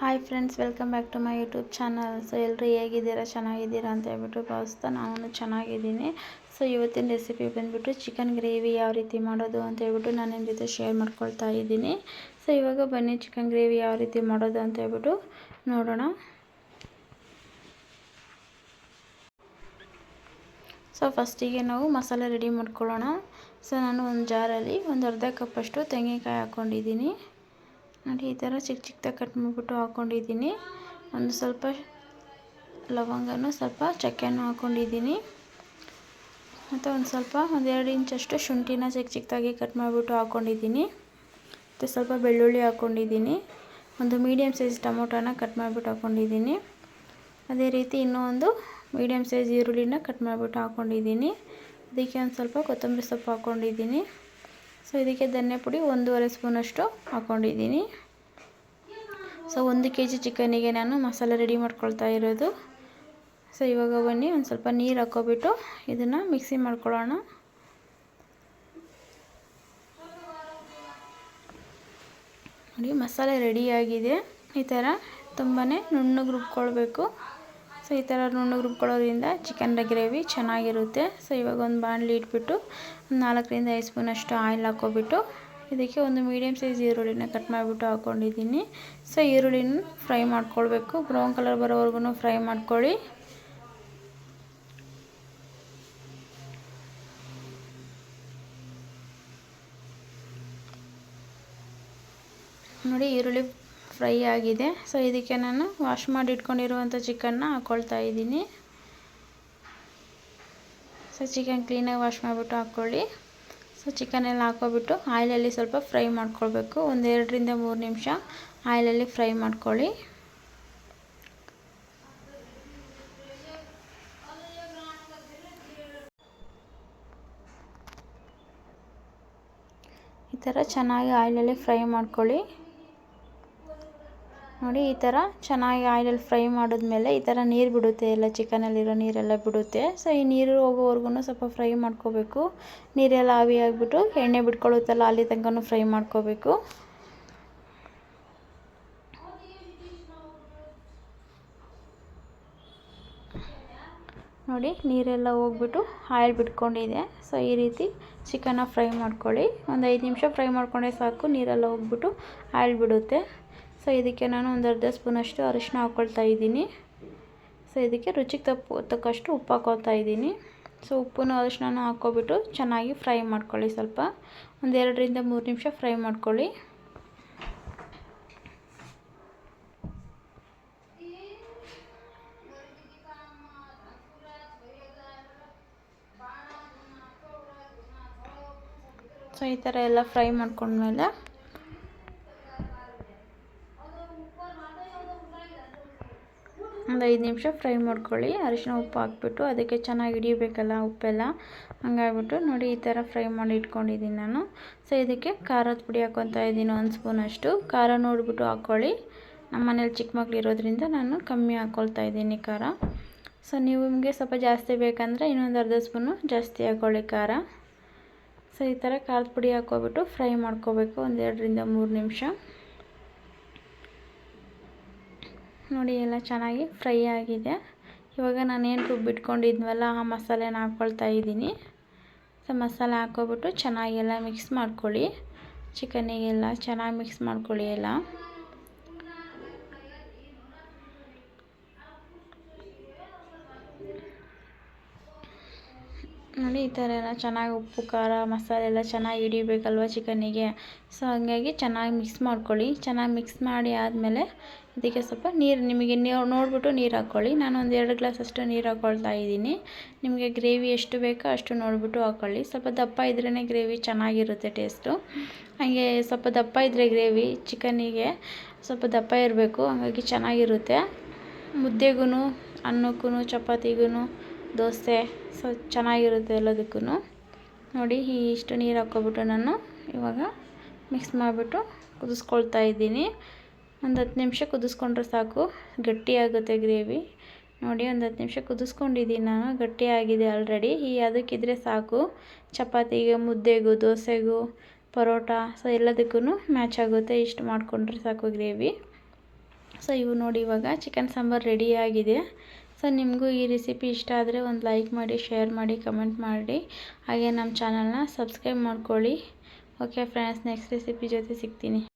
Hi friends welcome back to my YouTube channel so ಎಲ್ಲರೂ ಹೇಗಿದ್ದೀರಾ? ಚೆನ್ನಾಗಿದ್ದೀರಾ ಅಂತ ಹೇಳ್ಬಿಟ್ಟು ಭಾವಿಸ್ತಾ ನಾನು ಚೆನ್ನಾಗಿದ್ದೀನಿ. ಸೊ ಇವತ್ತಿನ ರೆಸಿಪಿ ಬಂದುಬಿಟ್ಟು ಚಿಕನ್ ಗ್ರೇವಿ ಯಾವ ರೀತಿ ಮಾಡೋದು ಅಂತ ಹೇಳ್ಬಿಟ್ಟು ನಾನು ನಿಮ್ಮ ಜೊತೆ ಶೇರ್ ಮಾಡ್ಕೊಳ್ತಾ ಇದ್ದೀನಿ. ಸೊ ಇವಾಗ ಬನ್ನಿ ಚಿಕನ್ ಗ್ರೇವಿ ಯಾವ ರೀತಿ ಮಾಡೋದು ಅಂತ ಹೇಳ್ಬಿಟ್ಟು ನೋಡೋಣ. ಸೊ ಫಸ್ಟಿಗೆ ನಾವು ಮಸಾಲೆ ರೆಡಿ ಮಾಡ್ಕೊಳ್ಳೋಣ. ಸೊ ನಾನು ಒಂದು ಜಾರಲ್ಲಿ ಒಂದು ಅರ್ಧ ಕಪ್ಪಷ್ಟು ತೆಂಗಿನಕಾಯಿ ಹಾಕ್ಕೊಂಡಿದ್ದೀನಿ. ನೋಡಿ, ಈ ಥರ ಚಿಕ್ಕ ಚಿಕ್ಕದಾಗಿ ಕಟ್ ಮಾಡಿಬಿಟ್ಟು ಹಾಕ್ಕೊಂಡಿದ್ದೀನಿ ಒಂದು ಸ್ವಲ್ಪ ಲವಂಗನೂ, ಸ್ವಲ್ಪ ಚಕ್ಕೆನೂ ಹಾಕ್ಕೊಂಡಿದ್ದೀನಿ ಮತ್ತು ಒಂದು ಸ್ವಲ್ಪ ಒಂದೆರಡು ಇಂಚಷ್ಟು ಶುಂಠಿನ ಚಿಕ್ಕ ಚಿಕ್ಕದಾಗಿ ಕಟ್ ಮಾಡಿಬಿಟ್ಟು ಹಾಕ್ಕೊಂಡಿದ್ದೀನಿ ಮತ್ತು ಸ್ವಲ್ಪ ಬೆಳ್ಳುಳ್ಳಿ ಹಾಕ್ಕೊಂಡಿದ್ದೀನಿ ಒಂದು ಮೀಡಿಯಮ್ ಸೈಜ್ ಟೊಮೊಟೊನ ಕಟ್ ಮಾಡಿಬಿಟ್ಟು ಹಾಕ್ಕೊಂಡಿದ್ದೀನಿ ಅದೇ ರೀತಿ ಇನ್ನೂ ಒಂದು ಮೀಡಿಯಮ್ ಸೈಜ್ ಈರುಳ್ಳಿನ ಕಟ್ ಮಾಡಿಬಿಟ್ಟು ಹಾಕ್ಕೊಂಡಿದ್ದೀನಿ ಅದಕ್ಕೆ ಒಂದು ಸ್ವಲ್ಪ ಕೊತ್ತಂಬರಿ ಸೊಪ್ಪು ಹಾಕ್ಕೊಂಡಿದ್ದೀನಿ ಸೊ ಇದಕ್ಕೆ ಧನ್ಯ ಪುಡಿ ಒಂದೂವರೆ ಸ್ಪೂನಷ್ಟು ಹಾಕ್ಕೊಂಡಿದ್ದೀನಿ. ಸೊ ಒಂದು ಕೆ ಜಿ ಚಿಕನಿಗೆ ನಾನು ಮಸಾಲೆ ರೆಡಿ ಮಾಡ್ಕೊಳ್ತಾ ಇರೋದು. ಸೊ ಇವಾಗ ಬನ್ನಿ, ಒಂದು ಸ್ವಲ್ಪ ನೀರು ಹಾಕ್ಕೊಬಿಟ್ಟು ಇದನ್ನು ಮಿಕ್ಸಿ ಮಾಡ್ಕೊಳ್ಳೋಣ. ನೋಡಿ, ಮಸಾಲೆ ರೆಡಿಯಾಗಿದೆ ಈ ಥರ ತುಂಬಾ ನುಣ್ಣಗೆ ರುಬ್ಕೊಳ್ಬೇಕು. ಸೊ ಈ ಥರ ನುಣ್ಣಗೆ ರುಬ್ಕೊಳ್ಳೋದ್ರಿಂದ ಚಿಕನ್ ಗ್ರೇವಿ ಚೆನ್ನಾಗಿರುತ್ತೆ. ಸೊ ಇವಾಗ ಒಂದು ಬಾಣಲಿ ಇಟ್ಬಿಟ್ಟು ನಾಲ್ಕರಿಂದ ಐದು ಸ್ಪೂನಷ್ಟು ಆಯಿಲ್ ಹಾಕ್ಕೊಬಿಟ್ಟು ಇದಕ್ಕೆ ಒಂದು ಮೀಡಿಯಮ್ ಸೈಜ್ ಈರುಳ್ಳಿನ ಕಟ್ ಮಾಡಿಬಿಟ್ಟು ಹಾಕ್ಕೊಂಡಿದ್ದೀನಿ ಸೊ ಈರುಳ್ಳಿನ ಫ್ರೈ ಮಾಡ್ಕೊಳ್ಬೇಕು. ಬ್ರೌನ್ ಕಲರ್ ಬರೋವರೆಗೂ ಫ್ರೈ ಮಾಡ್ಕೊಳ್ಳಿ. ನೋಡಿ ಈರುಳ್ಳಿ ಫ್ರೈ ಆಗಿದೆ. ಸೊ ಇದಕ್ಕೆ ನಾನು ವಾಶ್ ಮಾಡಿ ಇಟ್ಕೊಂಡಿರುವಂಥ ಚಿಕನ್ನ ಹಾಕ್ಕೊಳ್ತಾ ಇದ್ದೀನಿ. ಸೊ ಚಿಕನ್ ಕ್ಲೀನಾಗಿ ವಾಶ್ ಮಾಡಿಬಿಟ್ಟು ಹಾಕ್ಕೊಳ್ಳಿ. ಸೊ ಚಿಕನೆಲ್ಲ ಹಾಕೋಬಿಟ್ಟು ಆಯಿಲಲ್ಲಿ ಸ್ವಲ್ಪ ಫ್ರೈ ಮಾಡ್ಕೊಳ್ಬೇಕು. ಒಂದೆರಡರಿಂದ ಮೂರು ನಿಮಿಷ ಆಯಿಲಲ್ಲಿ ಫ್ರೈ ಮಾಡ್ಕೊಳ್ಳಿ. ಈ ಥರ ಚೆನ್ನಾಗಿ ಆಯಿಲಲ್ಲಿ ಫ್ರೈ ಮಾಡ್ಕೊಳ್ಳಿ. ನೋಡಿ, ಈ ಥರ ಚೆನ್ನಾಗಿ ಆಯಿಲಲ್ಲಿ ಫ್ರೈ ಮಾಡಿದ್ಮೇಲೆ ಈ ಥರ ನೀರು ಬಿಡುತ್ತೆ. ಎಲ್ಲ ಚಿಕನಲ್ಲಿರೋ ನೀರೆಲ್ಲ ಬಿಡುತ್ತೆ. ಸೊ ಈ ನೀರು ಹೋಗೋವರೆಗೂ ಸ್ವಲ್ಪ ಫ್ರೈ ಮಾಡ್ಕೋಬೇಕು. ನೀರೆಲ್ಲ ಆವಿ ಆಗಿಬಿಟ್ಟು ಎಣ್ಣೆ ಬಿಟ್ಕೊಳ್ಳುತ್ತಲ್ಲ, ಅಲ್ಲಿ ತನಕ ಫ್ರೈ ಮಾಡ್ಕೋಬೇಕು. ನೋಡಿ, ನೀರೆಲ್ಲ ಹೋಗ್ಬಿಟ್ಟು ಆಯಿಲ್ ಬಿಟ್ಕೊಂಡಿದೆ. ಸೊ ಈ ರೀತಿ ಚಿಕನ್ನ ಫ್ರೈ ಮಾಡ್ಕೊಳ್ಳಿ. ಒಂದು ಐದು ನಿಮಿಷ ಫ್ರೈ ಮಾಡ್ಕೊಂಡ್ರೆ ಸಾಕು, ನೀರೆಲ್ಲ ಹೋಗ್ಬಿಟ್ಟು ಆಯಿಲ್ ಬಿಡುತ್ತೆ. ಸೊ ಇದಕ್ಕೆ ನಾನು ಒಂದು ಅರ್ಧ ಸ್ಪೂನಷ್ಟು ಅರಿಶಿನ ಹಾಕ್ಕೊಳ್ತಾ ಇದ್ದೀನಿ. ಸೊ ಇದಕ್ಕೆ ರುಚಿಗೆ ತಪ್ಪು, ತಕ್ಕಷ್ಟು ಉಪ್ಪು ಹಾಕ್ಕೊಳ್ತಾ ಇದ್ದೀನಿ. ಸೊ ಉಪ್ಪನ್ನು ಅರಿಶಿನ ಹಾಕ್ಕೊಬಿಟ್ಟು ಚೆನ್ನಾಗಿ ಫ್ರೈ ಮಾಡ್ಕೊಳ್ಳಿ ಸ್ವಲ್ಪ. ಒಂದು ಎರಡರಿಂದ ಮೂರು ನಿಮಿಷ ಫ್ರೈ ಮಾಡ್ಕೊಳ್ಳಿ. ಸೊ ಈ ಥರ ಎಲ್ಲ ಫ್ರೈ ಮಾಡ್ಕೊಂಡ್ಮೇಲೆ ಒಂದು ಐದು ನಿಮಿಷ ಫ್ರೈ ಮಾಡ್ಕೊಳ್ಳಿ. ಅರಿಶಿನ ಉಪ್ಪು ಹಾಕ್ಬಿಟ್ಟು ಅದಕ್ಕೆ ಚೆನ್ನಾಗಿ ಹಿಡಿಬೇಕಲ್ಲ ಉಪ್ಪೆಲ್ಲ. ಹಂಗಾಗ್ಬಿಟ್ಟು ನೋಡಿ ಈ ಥರ ಫ್ರೈ ಮಾಡಿ ಇಟ್ಕೊಂಡಿದ್ದೀನಿ ನಾನು. ಸೊ, ಇದಕ್ಕೆ ಖಾರದ ಪುಡಿ ಹಾಕ್ಕೊತಾ ಇದ್ದೀನಿ ಒಂದು ಸ್ಪೂನಷ್ಟು. ಖಾರ ನೋಡಿಬಿಟ್ಟು ಹಾಕ್ಕೊಳ್ಳಿ. ನಮ್ಮ ಮನೇಲಿ ಚಿಕ್ಕ ಮಕ್ಳು ಇರೋದ್ರಿಂದ ನಾನು ಕಮ್ಮಿ ಹಾಕ್ಕೊಳ್ತಾ ಇದ್ದೀನಿ ಖಾರ. ಸೊ, ನೀವು ನಿಮಗೆ ಸ್ವಲ್ಪ ಜಾಸ್ತಿ ಬೇಕಂದರೆ ಇನ್ನೊಂದು ಅರ್ಧ ಸ್ಪೂನು ಜಾಸ್ತಿ ಹಾಕ್ಕೊಳ್ಳಿ ಖಾರ. ಸೊ, ಈ ಥರ ಖಾರದ ಪುಡಿ ಹಾಕ್ಕೊಬಿಟ್ಟು ಫ್ರೈ ಮಾಡ್ಕೋಬೇಕು ಒಂದು ಎರಡರಿಂದ ಮೂರು ನಿಮಿಷ. ನೋಡಿ ಎಲ್ಲ ಚೆನ್ನಾಗಿ ಫ್ರೈ ಆಗಿದೆ. ಇವಾಗ ನಾನೇನು ರುಬ್ಬಿಟ್ಕೊಂಡಿದ್ವಲ್ಲ ಆ ಮಸಾಲೆನ ಹಾಕ್ಕೊಳ್ತಾ ಇದ್ದೀನಿ. ಸೊ, ಮಸಾಲೆ ಹಾಕ್ಕೊಬಿಟ್ಟು ಚೆನ್ನಾಗಿ ಎಲ್ಲ ಮಿಕ್ಸ್ ಮಾಡ್ಕೊಳ್ಳಿ. ಚಿಕನಿಗೆಲ್ಲ ಚೆನ್ನಾಗಿ ಮಿಕ್ಸ್ ಮಾಡ್ಕೊಳ್ಳಿ ಎಲ್ಲ. ನೋಡಿ, ಈ ಥರ ಎಲ್ಲ ಚೆನ್ನಾಗಿ ಉಪ್ಪು, ಖಾರ, ಮಸಾಲೆ ಎಲ್ಲ ಚೆನ್ನಾಗಿ ಹಿಡಿಬೇಕಲ್ವ ಚಿಕನಿಗೆ. ಸೊ ಹಾಗಾಗಿ ಚೆನ್ನಾಗಿ ಮಿಕ್ಸ್ ಮಾಡ್ಕೊಳ್ಳಿ. ಚೆನ್ನಾಗಿ ಮಿಕ್ಸ್ ಮಾಡಿ ಆದಮೇಲೆ ಇದಕ್ಕೆ ಸ್ವಲ್ಪ ನೀರು, ನಿಮಗೆ ನೀವು ನೋಡಿಬಿಟ್ಟು ನೀರು ಹಾಕ್ಕೊಳ್ಳಿ. ನಾನು ಒಂದು ಎರಡು ಗ್ಲಾಸ್ ಅಷ್ಟು ನೀರು ಹಾಕ್ಕೊಳ್ತಾ ಇದ್ದೀನಿ. ನಿಮಗೆ ಗ್ರೇವಿ ಎಷ್ಟು ಬೇಕೋ ಅಷ್ಟು ನೋಡಿಬಿಟ್ಟು ಹಾಕ್ಕೊಳ್ಳಿ. ಸ್ವಲ್ಪ ದಪ್ಪ ಇದ್ರೇ ಗ್ರೇವಿ ಚೆನ್ನಾಗಿರುತ್ತೆ ಟೇಸ್ಟು. ಹಾಗೆ ಸ್ವಲ್ಪ ದಪ್ಪ ಇದ್ದರೆ ಗ್ರೇವಿ, ಚಿಕನಿಗೆ ಸ್ವಲ್ಪ ದಪ್ಪ ಇರಬೇಕು, ಹಾಗಾಗಿ ಚೆನ್ನಾಗಿರುತ್ತೆ. ಮುದ್ದೆಗೂ ಅನ್ನಕ್ಕೂ ಚಪಾತಿಗೂ ದೋಸೆ, ಸೊ ಚೆನ್ನಾಗಿರುತ್ತೆ ಎಲ್ಲದಕ್ಕೂ ನೋಡಿ ಇಷ್ಟು ನೀರು ಹಾಕ್ಕೊಬಿಟ್ಟು ನಾನು ಇವಾಗ ಮಿಕ್ಸ್ ಮಾಡಿಬಿಟ್ಟು ಕುದಿಸ್ಕೊಳ್ತಾ ಇದ್ದೀನಿ. ಒಂದು ಹತ್ತು ನಿಮಿಷ ಕುದಿಸ್ಕೊಂಡ್ರೆ ಸಾಕು. ಗಟ್ಟಿಯಾಗುತ್ತೆ ಗ್ರೇವಿ. ನೋಡಿ, ಒಂದು ಹತ್ತು ನಿಮಿಷ ಕುದಿಸ್ಕೊಂಡಿದ್ದೀನಿ ನಾನು. ಗಟ್ಟಿಯಾಗಿದೆ ಆಲ್ರೆಡಿ ಈ ಅದಕ್ಕಿದ್ರೆ ಸಾಕು. ಚಪಾತಿಗೆ ಮುದ್ದೆಗೂ, ದೋಸೆಗೂ, ಪರೋಟ, ಸೊ ಎಲ್ಲದಕ್ಕೂ ಮ್ಯಾಚ್ ಆಗುತ್ತೆ. ಇಷ್ಟು ಮಾಡಿಕೊಂಡ್ರೆ ಸಾಕು ಗ್ರೇವಿ. ಸೊ ಇವು ನೋಡಿ, ಇವಾಗ ಚಿಕನ್ ಸಾಂಬಾರು ರೆಡಿಯಾಗಿದೆ ಸೊ, ನಿಮಗೂ ಈ ರೆಸಿಪಿ ಇಷ್ಟ ಆದರೆ ಒಂದು ಲೈಕ್ ಮಾಡಿ ಶೇರ್ ಮಾಡಿ ಕಮೆಂಟ್ ಮಾಡಿ. ಹಾಗೆ ನಮ್ಮ ಚಾನಲ್ನ ಸಬ್ಸ್ಕ್ರೈಬ್ ಮಾಡ್ಕೊಳ್ಳಿ. ಓಕೆ ಫ್ರೆಂಡ್ಸ್ ನೆಕ್ಸ್ಟ್ ರೆಸಿಪಿ ಜೊತೆ ಸಿಗ್ತೀನಿ.